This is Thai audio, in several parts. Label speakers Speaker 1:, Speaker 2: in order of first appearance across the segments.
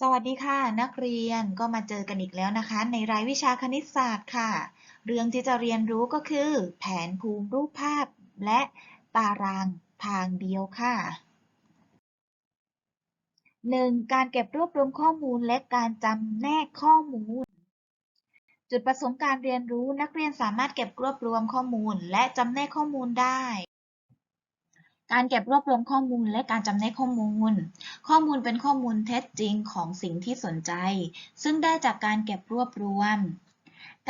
Speaker 1: สวัสดีค่ะ นักเรียนก็มาเจอกันอีกแล้วนะคะ ในรายวิชาคณิตศาสตร์ค่ะ เรื่องที่จะเรียนรู้ก็คือ แผนภูมิรูปภาพ และตารางทางเดียวค่ะ 1. การเก็บรวบรวมข้อมูลและการจำแนกข้อมูล จุดประสงค์การเรียนรู้นักเรียนสามารถเก็บรวบรวมข้อมูล และจำแนกข้อมูลได้ การเก็บรวบรวมข้อมูลและการจำแนกข้อมูล ข้อมูลเป็นข้อมูลเท็จจริงของสิ่งที่สนใจ ซึ่งได้จากการเก็บรวบรวม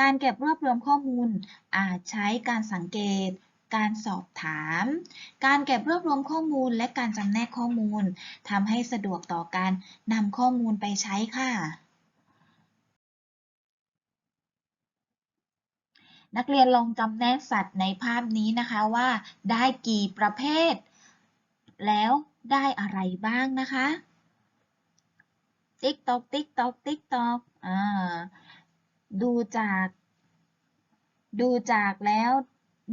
Speaker 1: การเก็บรวบรวมข้อมูล อาจใช้การสังเกต การสอบถาม การเก็บรวบรวมข้อมูลและการจำแนกข้อมูลทำให้สะดวกต่อการนำข้อมูลไปใช้ค่ะนักเรียนลองจำแนกสัตว์ในภาพนี้นะคะว่าได้กี่ประเภท แล้วได้อะไรบ้างนะคะ ติ๊กตอกติ๊กตอกติ๊กตอกอ่าดูจาก ดูจากแล้ว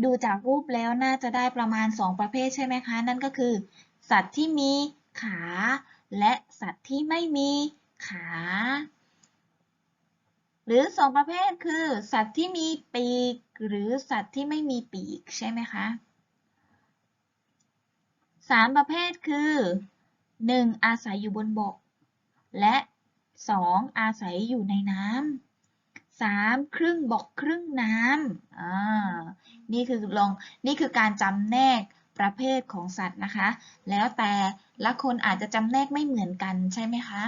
Speaker 1: ดูจากรูปแล้วน่าจะได้ประมาณ 2 ประเภทใช่ไหมคะ นั่นก็คือ สัตว์ที่มีขา และสัตว์ที่ไม่มีขา หรือ 2 ประเภทคือ สัตว์ที่มีปีก หรือสัตว์ที่ไม่มีปีกใช่ไหมคะ 3ประเภทคือ 1. อาศัยอยู่บนบก และ 2. อาศัยอยู่ในน้ำ 3. ครึ่งบกครึ่งน้ำอ่านี่คือลองนี่คือการจำแนกประเภทของสัตว์นะคะ แล้วแต่ละคนอาจจะจำแนกไม่เหมือนกันใช่ไหมคะ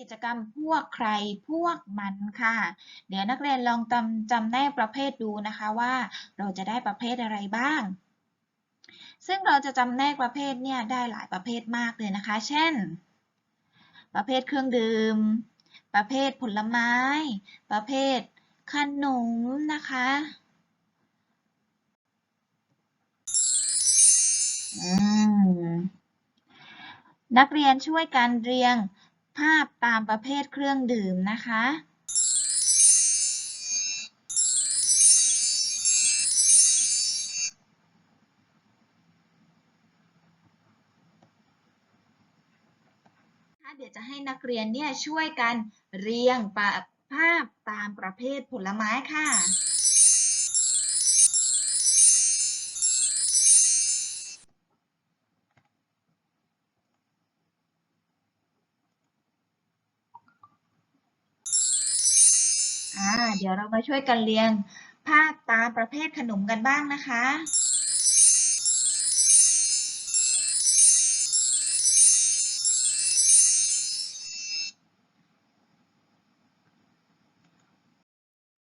Speaker 1: กิจกรรมพวกใครพวกมันค่ะ เดี๋ยวนักเรียนลองจำจำแนกประเภทดูนะคะว่าเราจะได้ประเภทอะไรบ้าง ซึ่งเราจะจำแนกประเภทเนี่ยได้หลายประเภทมากเลยนะคะ เช่น ประเภทเครื่องดื่ม ประเภทผลไม้ ประเภทขนมนะคะนักเรียนช่วยกันเรียงภาพตามประเภทเครื่องดื่มนะคะ เดี๋ยวจะให้นักเรียนเนี่ยช่วยกันเรียงภาพตามประเภทผลไม้ค่ะอาเดี๋ยวเรามาช่วยกันเรียงภาพตามประเภทขนมกันบ้างนะคะ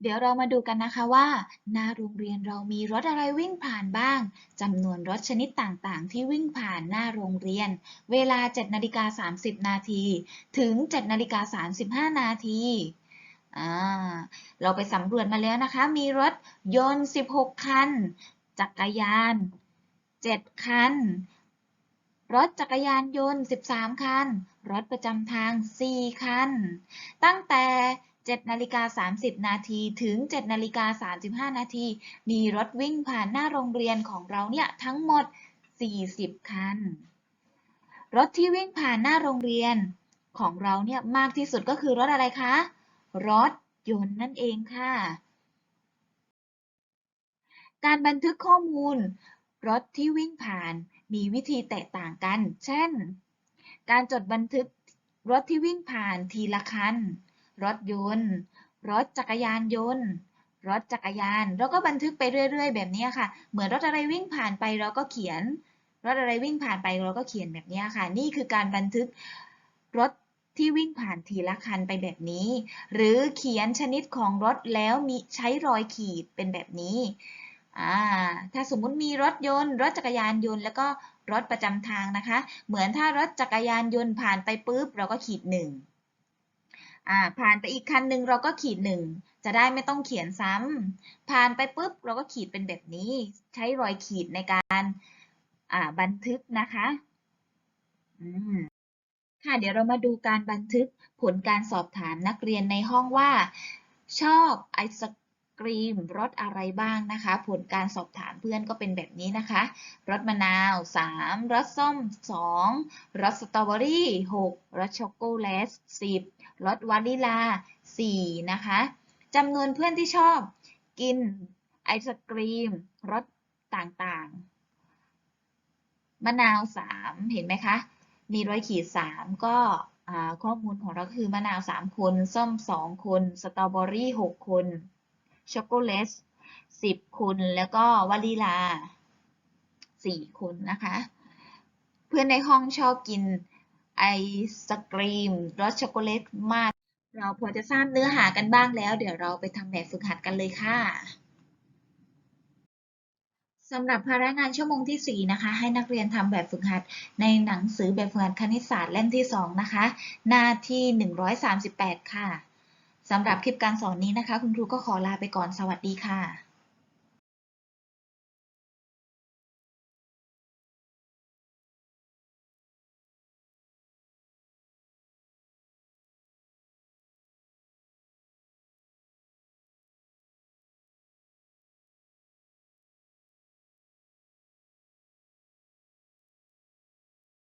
Speaker 1: เดี๋ยวเรามาดูกันนะคะว่า หน้าโรงเรียนเรามีรถอะไรวิ่งผ่านบ้างจำนวนรถชนิดต่างๆ ที่วิ่งผ่านหน้าโรงเรียน เวลา7นาฬิกา30 นาที ถึง7นาฬิกา35 นาทีเราไปสำรวจมาแล้วนะคะ มีรถยนต์ 16 คัน จักรยาน 7 คัน รถจักรยานยนต์ 13 คัน รถประจำทาง 4 คัน ตั้งแต่ 7นาฬิกา30 นาทีถึง 7นาฬิกา35 นาที มีรถวิ่งผ่านหน้าโรงเรียนของเราเนี่ยทั้งหมด 40 คัน รถที่วิ่งผ่านหน้าโรงเรียนของเราเนี่ยมากที่สุดก็คือรถอะไรคะ รถยนต์นั่นเองค่ะ การบันทึกข้อมูล รถที่วิ่งผ่านมีวิธีแตกต่างกัน เช่น การจดบันทึกรถที่วิ่งผ่านทีละคัน รถยนต์ รถจักรยานยนต์ รถจักรยาน เราก็บันทึกไปเรื่อย ๆ แบบนี้ค่ะ เหมือนรถอะไรวิ่งผ่านไปเราก็เขียน รถอะไรวิ่งผ่านไปเราก็เขียนแบบนี้ค่ะ นี่คือการบันทึกรถที่วิ่งผ่านทีละคันไปแบบนี้ หรือเขียนชนิดของรถแล้วมีใช้รอยขีดเป็นแบบนี้ถ้าสมมุติมีรถยนต์ รถจักรยานยนต์แล้วก็รถประจำทางนะคะ เหมือนถ้ารถจักรยานยนต์ผ่านไปปุ๊บเราก็ขีดหนึ่ง ผ่านไปอีกคันหนึ่งเราก็ขีดหนึ่งจะได้ไม่ต้องเขียนซ้ำผ่านไปปุ๊บเราก็ขีดเป็นแบบนี้ ใช้รอยขีดในการบันทึกนะคะค่ะเดี๋ยวเรามาดูการบันทึกผลการสอบถามนักเรียนในห้องว่า ชอบไอศ รีมรสอะไรบ้างนะคะ ผลการสอบถามเพื่อนก็เป็นแบบนี้นะคะรสมะนาว 3รสส้ม 2รสสตรอเบอรี่ 6รสช็อกโกแลต10รสวานิลา 4 นะคะจำนวนเพื่อนที่ชอบ กินไอศกรีมรสต่างๆ มะนาว 3 เห็นไหมคะ มีรอยขีด 3 ก็ข้อมูลของเราคือมะนาว 3 คน ส้ม 2 คน สตรอเบอรี่ 6 คน ช็อกโกแลต10คนแล้วก็วานิลา4คนนะคะ เพื่อนในห้องชอบกินไอศกรีมรสช็อกโกแลตมาก เราพอจะทราบเนื้อหากันบ้างแล้ว เดี๋ยวเราไปทำแบบฝึกหัดกันเลยค่ะสำหรับภาระงานชั่วโมงที่ 4 นะคะ ให้นักเรียนทำแบบฝึกหัดในหนังสือแบบฝึกหัดคณิตศาสตร์เล่มที่ 2 นะคะ หน้าที่ 138 ค่ะ สำหรับคลิปการสอนนี้นะคะ คุณครูก็ขอลาไปก่อนสวัสดีค่ะ